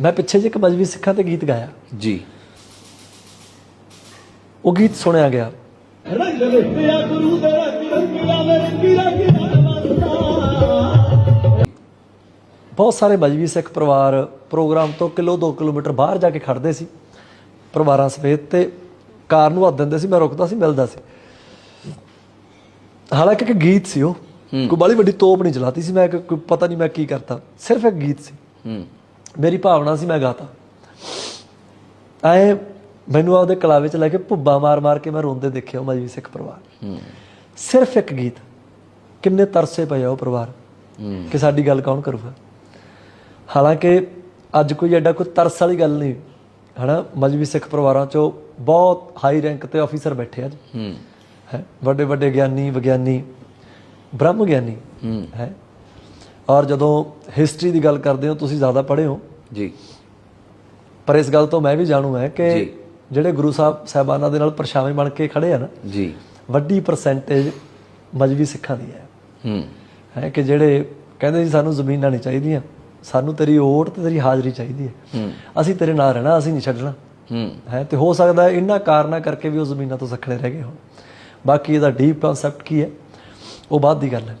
ਮੈਂ ਪਿੱਛੇ ਜਿਹੇ ਇੱਕ ਮਜਬੀ ਸਿੱਖਾਂ ਤੇ ਗੀਤ ਗਾਇਆ। ਜੀ। ਉਹ ਗੀਤ ਸੁਣਿਆ ਗਿਆ। ਰੰਗ ਗੁਰੂ ਦੇ ਬਹੁਤ ਸਾਰੇ ਮਜਬੀ ਸਿੱਖ ਪਰਿਵਾਰ ਪ੍ਰੋਗਰਾਮ ਤੋਂ ਕਿਲੋ 2 ਕਿਲੋਮੀਟਰ ਬਾਹਰ ਜਾ ਕੇ ਖੜਦੇ ਸੀ। ਪਰਿਵਾਰਾਂ ਸਮੇਤ ਤੇ ਕਾਰ ਨੂੰ ਹੱਥ ਦਿੰਦੇ ਸੀ ਮੈਂ ਰੁਕਦਾ ਸੀ ਮਿਲਦਾ ਸੀ। ਹਾਲਾਂਕਿ ਇੱਕ ਗੀਤ ਸੀ ਉਹ। ਕੋਈ ਬਾਲੀ ਵੱਡੀ ਤੋਪ ਨਹੀਂ ਚਲਾਤੀ ਸੀ ਮੈਂ ਕਿ- ਕੋਈ ਪਤਾ ਨਹੀਂ ਮੈਂ ਕੀ ਕਰਤਾ। ਸਿਰਫ ਇੱਕ ਗੀਤ ਸੀ। ਹੂੰ। ਮੇਰੀ ਭਾਵਨਾ ਸੀ ਮੈਂ ਗਾਤਾ। ਆਏ ਮੈਨੂੰ ਆਪਦੇ ਕਲਾਵੇ ਚ ਲੈ ਕੇ ਭੁੱਬਾ ਮਾਰ ਮਾਰ ਕੇ ਮੈਂ ਰੋਂਦੇ ਦੇਖਿਆ ਉਹ ਮਜਬੀ ਸਿੱਖ ਪਰਿਵਾਰ। ਸਿਰਫ ਇੱਕ ਗੀਤ ਕਿੰਨੇ ਤਰਸੇ ਪਏ ਆ ਉਹ ਪਰਿਵਾਰ ਕਿ ਸਾਡੀ ਗੱਲ ਕੌਣ ਕਰੂਗਾ? ਹਾਲਾਂਕਿ ਅੱਜ ਕੋਈ ਐਡਾ ਕੋਈ ਤਰਸ ਵਾਲੀ ਗੱਲ ਨਹੀਂ ਹਨਾ? ਮਜਬੀ ਸਿੱਖ ਪਰਿਵਾਰਾਂ ਚੋਂ ਬਹੁਤ ਹਾਈ ਰੈਂਕ ਤੇ ਆਫੀਸਰ ਬੈਠੇ ਆ ਜੀ ਹੂੰ। ਵੱਡੇ ਵੱਡੇ ਗਿਆਨੀ ਵਿਗਿਆਨੀ ਬ੍ਰਹਮ ਗਿਆਨੀ ਹੈ? ਔਰ ਜਦੋਂ ਹਿਸਟਰੀ ਦੀ ਗੱਲ ਕਰਦੇ ਹੋ ਤੁਸੀਂ ਜ਼ਿਆਦਾ ਪੜ੍ਹੇ ਹੋ। ਜੀ। ਪਰ ਇਸ ਗੱਲ ਤੋਂ ਮੈਂ ਵੀ ਜਾਣੂ ਹੈ ਕਿ। ਜਿਹੜੇ ਗੁਰੂ ਸਾਹਿਬ ਸਾਹਿਬਾਨਾਂ ਦੇ ਨਾਲ ਪਰਛਾਵੇਂ ਬਣ ਕੇ ਖੜੇ ਆ ਨਾ ਜੀ। ਵੱਡੀ ਪਰਸੈਂਟੇਜ ਮਜਬੀ ਸਿੱਖਾਂ ਦੀ ਹੈ। ਹੂੰ। ਹੈ ਕਿ ਜਿਹੜੇ ਕਹਿੰਦੇ ਜੀ ਸਾਨੂੰ ਜ਼ਮੀਨਾਂ ਨਹੀਂ ਚਾਹੀਦੀਆਂ। ਸਾਨੂੰ ਤੇਰੀ ਓਟ ਤੇ ਤੇਰੀ ਹਾਜ਼ਰੀ ਚਾਹੀਦੀ ਹੈ। ਅਸੀਂ ਤੇਰੇ ਨਾਲ ਰਹਿਣਾ ਅਸੀਂ ਨਹੀਂ ਛੱਡਣਾ। ਹੂੰ। ਹੈ ਤੇ ਹੋ ਸਕਦਾ ਇਹਨਾਂ ਕਾਰਨਾਂ ਕਰਕੇ ਵੀ ਉਹ ਜ਼ਮੀਨਾਂ ਤੋਂ ਸਖੜੇ ਰਹਿ ਗਏ ਹੋਣ। ਬਾਕੀ ਇਹਦਾ ਡੀਪ ਕਨਸੈਪਟ ਕੀ ਹੈ? ਉਹ ਬਾਅਦ ਦੀ ਗੱਲ ਹੈ।